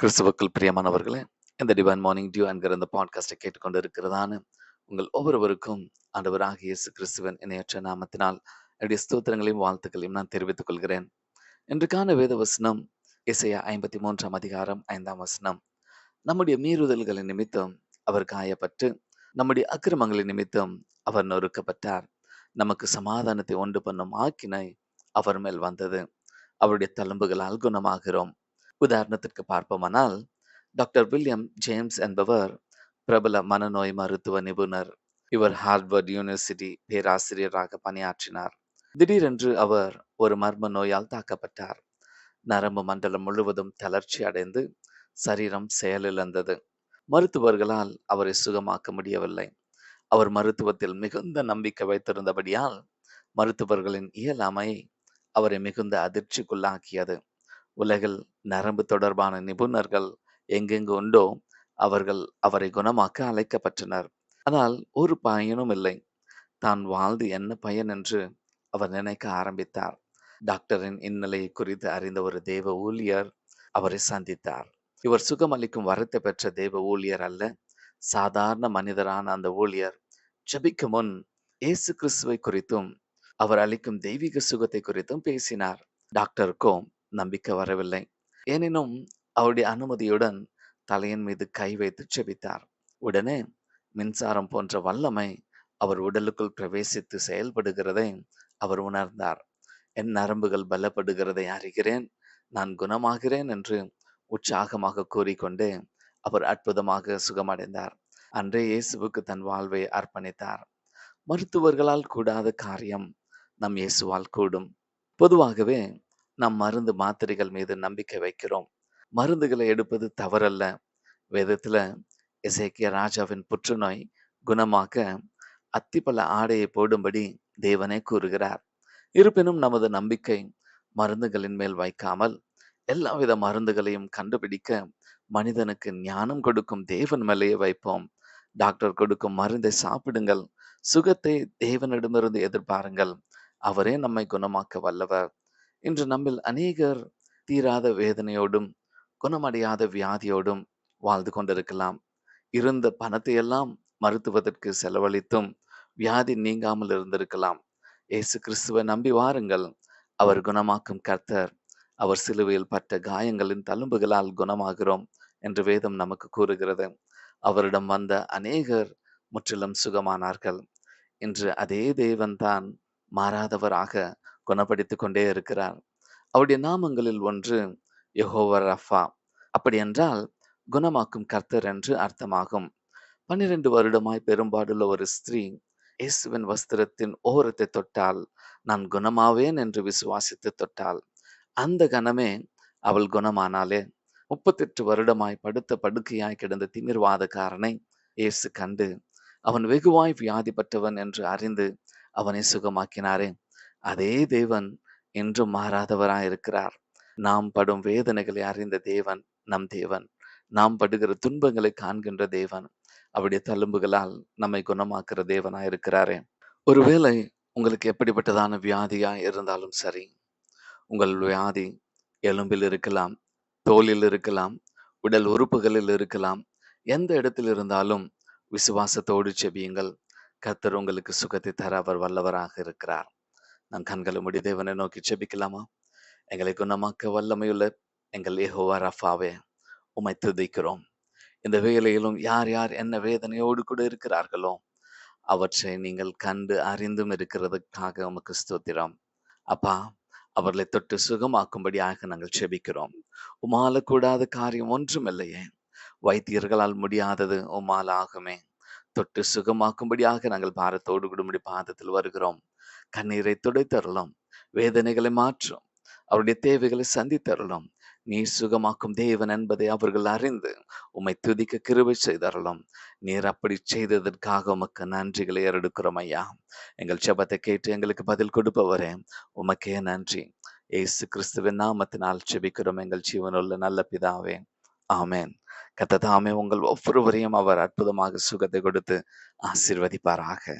கிறிஸ்துவக்கள் பிரியமானவர்களே இந்த divine morning dew என்கிற இந்த பாட்காஸ்டை கேட்டுக்கொண்டு இருக்கிறதான உங்கள் ஒவ்வொருவருக்கும் ஆண்டவராக இயேசு கிறிஸ்துவன் இணையற்ற நாமத்தினால் என்னுடைய ஸ்தோத்திரங்களையும் வாழ்த்துக்களையும் நான் தெரிவித்துக் கொள்கிறேன். இன்றுக்கான வேத வசனம் இசையா ஐம்பத்தி மூன்றாம் அதிகாரம் ஐந்தாம் வசனம். நம்முடைய மீறுதல்களின் நிமித்தம் அவர் காயப்பட்டு நம்முடைய அக்கிரமங்களின் நிமித்தம் அவர் நொறுக்கப்பட்டார். நமக்கு சமாதானத்தை உண்டு பண்ணும் ஆக்கினை அவர் மேல் வந்தது. அவருடைய தழும்புகளால் குணமாகிறோம். உதாரணத்திற்கு பார்ப்போமானால் டாக்டர் வில்லியம் ஜேம்ஸ் என்பவர் பிரபல மனநோய் மருத்துவ நிபுணர். இவர் ஹார்வர்ட் யூனிவர்சிட்டி பேராசிரியராக பணியாற்றினார். திடீரென்று அவர் ஒரு மர்ம நோயால் தாக்கப்பட்டார். நரம்பு மண்டலம் முழுவதும் தளர்ச்சி அடைந்து சரீரம் செயலிழந்தது. மருத்துவர்களால் அவரை சுகமாக்க முடியவில்லை. அவர் மருத்துவத்தில் மிகுந்த நம்பிக்கை வைத்திருந்தபடியால் மருத்துவர்களின் இயலாமை அவரை மிகுந்த அதிர்ச்சிக்குள்ளாக்கியது. உலகில் நரம்பு தொடர்பான நிபுணர்கள் எங்கெங்கு உண்டோ அவர்கள் அவரை குணமாக்க அழைக்கப்பட்டனர். ஆனால் ஒரு பயனும் இல்லை. தான் வாழ்ந்து என்ன பயன் என்று அவர் நினைக்க ஆரம்பித்தார். டாக்டரின் இந்நிலையை குறித்து அறிந்த ஒரு தேவ ஊழியர் அவரை சந்தித்தார். இவர் சுகமளிக்கும் வரத்தை பெற்ற தேவ ஊழியர் அல்ல. சாதாரண மனிதரான அந்த ஊழியர் ஜபிக்கு முன் இயேசு கிறிஸ்துவை குறித்தும் அவர் அளிக்கும் தெய்வீக சுகத்தை குறித்தும் பேசினார். டாக்டருக்கும் நம்பிக்கை வரவில்லை. எனினும் அவருடைய அனுமதியுடன் தலையின் மீது கை வைத்து செபித்தார். உடனே மின்சாரம் போன்ற வல்லமை அவர் உடலுக்குள் பிரவேசித்து செயல்படுகிறதை அவர் உணர்ந்தார். என் நரம்புகள் பலப்படுகிறதை அறிகிறேன். நான் குணமாகிறேன் என்று உற்சாகமாக கூறிக்கொண்டு அவர் அற்புதமாக சுகமடைந்தார். அன்றே இயேசுவுக்கு தன் வாழ்வை அர்ப்பணித்தார். மருத்துவர்களால் கூடாத காரியம் நம் இயேசுவால் கூடும். பொதுவாகவே நாம் மருந்து மாத்திரைகள் மீது நம்பிக்கை வைக்கிறோம். மருந்துகளை எடுப்பது தவறல்ல. வேதத்துல இசைக்கிய ராஜாவின் புற்றுநோய் குணமாக்க அத்திப்பல ஆடையை போடும்படி தேவனே கூறுகிறார். இருப்பினும் நமது நம்பிக்கை மருந்துகளின் மேல் வைக்காமல் எல்லாவித மருந்துகளையும் கண்டுபிடிக்க மனிதனுக்கு ஞானம் கொடுக்கும் தேவன் மேலேயே வைப்போம். டாக்டர் கொடுக்கும் மருந்தை சாப்பிடுங்கள். சுகத்தை தேவனிடமிருந்து எதிர்பாருங்கள். அவரே நம்மை குணமாக்க வல்லவர். இன்று நம்மில் அநேகர் தீராத வேதனையோடும் குணமடையாத வியாதியோடும் வாழ்ந்து கொண்டிருக்கலாம். இருந்த பணத்தை எல்லாம் செலவழித்தும் வியாதி நீங்காமல் இருந்திருக்கலாம். இயேசு கிறிஸ்துவை நம்பி வாருங்கள். அவர் குணமாக்கும் கர்த்தர். அவர் சிலுவையில் பட்ட காயங்களின் தழும்புகளால் குணமாகிறோம் என்று வேதம் நமக்கு கூறுகிறது. அவரிடம் வந்த அநேகர் முற்றிலும் சுகமானார்கள். இன்று அதே தேவன்தான் மாறாதவராக குணப்படுத்திக் கொண்டே இருக்கிறார். அவருடைய நாமங்களில் ஒன்று யஹோவர் ரஃபா. அப்படி என்றால் குணமாக்கும் கர்த்தர் என்று அர்த்தமாகும். பன்னிரண்டு வருடமாய் பெரும்பாடுள்ள ஒரு ஸ்திரீ இயேசுவின் வஸ்திரத்தின் ஓரத்தை தொட்டால் நான் குணமாவேன் என்று விசுவாசித்து தொட்டால் அந்த கணமே அவள் குணமானாலே முப்பத்தெட்டு வருடமாய் படுத்த படுக்கையாய் கிடந்த திமிர்வாதக்காரனை இயேசு கண்டு அவன் வெகுவாய் வியாதிப்பட்டவன் என்று அறிந்து அவனை சுகமாக்கினாரே. அதே தேவன் என்றும் மாறாதவராய் இருக்கிறார். நாம் படும் வேதனைகளை அறிந்த தேவன் நம் தேவன். நாம் படுகிற துன்பங்களை காண்கின்ற தேவன். அவருடைய தழும்புகளால் நம்மை குணமாக்குற தேவனாய் இருக்கிறாரே. ஒருவேளை உங்களுக்கு எப்படிப்பட்டதான வியாதியா இருந்தாலும் சரி உங்கள் வியாதி எலும்பில் இருக்கலாம் தோலில் இருக்கலாம் உடல் உறுப்புகளில் இருக்கலாம் எந்த இடத்தில் இருந்தாலும் விசுவாசத்தோடு செபியுங்கள். கத்தர் உங்களுக்கு சுகத்தை தர அவர் வல்லவராக இருக்கிறார். நம் கண்களை முடி தேவனை நோக்கி செபிக்கலாமா? எங்களை குணமாக்க வல்லமையுள்ள எங்கள் ஏகோவா ரஃபாவே உமை துதிக்கிறோம். இந்த வேலையிலும் யார் யார் என்ன வேதனையோடு கூட இருக்கிறார்களோ அவற்றை நீங்கள் கண்டு அறிந்தும் இருக்கிறதுக்காக உமக்கு ஸ்தோத்திரம். அப்பா அவர்களை தொட்டு சுகமாக்கும்படியாக நாங்கள் செபிக்கிறோம். உமால கூடாத காரியம் ஒன்றும் இல்லையே வைத்தியர்களால் முடியாதது உமால ஆகுமே தொட்டு சுகமாக்கும்படியாக நாங்கள் பாரத்தோடு கூடும்படி பாதத்தில் வருகிறோம். கண்ணீரை துடைத்தருளும். வேதனைகளை மாற்றும். அவருடைய தேவைகளை சந்தித்தருளும். நீ சுகமாக்கும் தேவன் என்பதை அவர்கள் அறிந்து உம்மை துதிக்க கிருபை செய்தரலும் நீர் அப்படி செய்ததற்காக உமக்கு நன்றிகளை ஏறெடுக்கிறோம் ஐயா. எங்கள் செபத்தை கேட்டு எங்களுக்கு பதில் கொடுப்பவரே உமக்கே நன்றி. ஏசு கிறிஸ்துவின் நாமத்தினால் செபிக்கிறோம் எங்கள் ஜீவனுள்ள நல்ல பிதாவே. ஆமேன். கத்ததாமே உங்கள் ஒவ்வொருவரையும் அவர் அற்புதமாக சுகத்தை கொடுத்து ஆசீர்வதிப்பாராக.